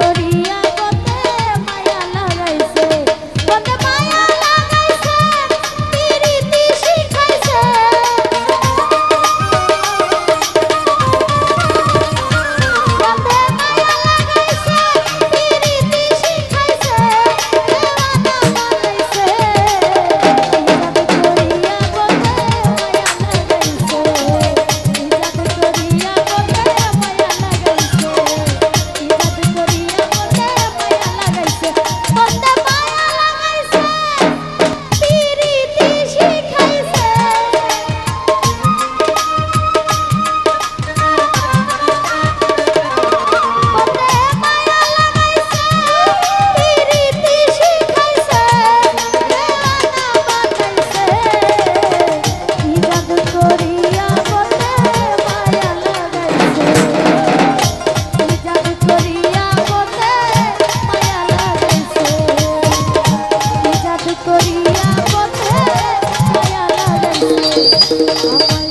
জাদু লাগাইছে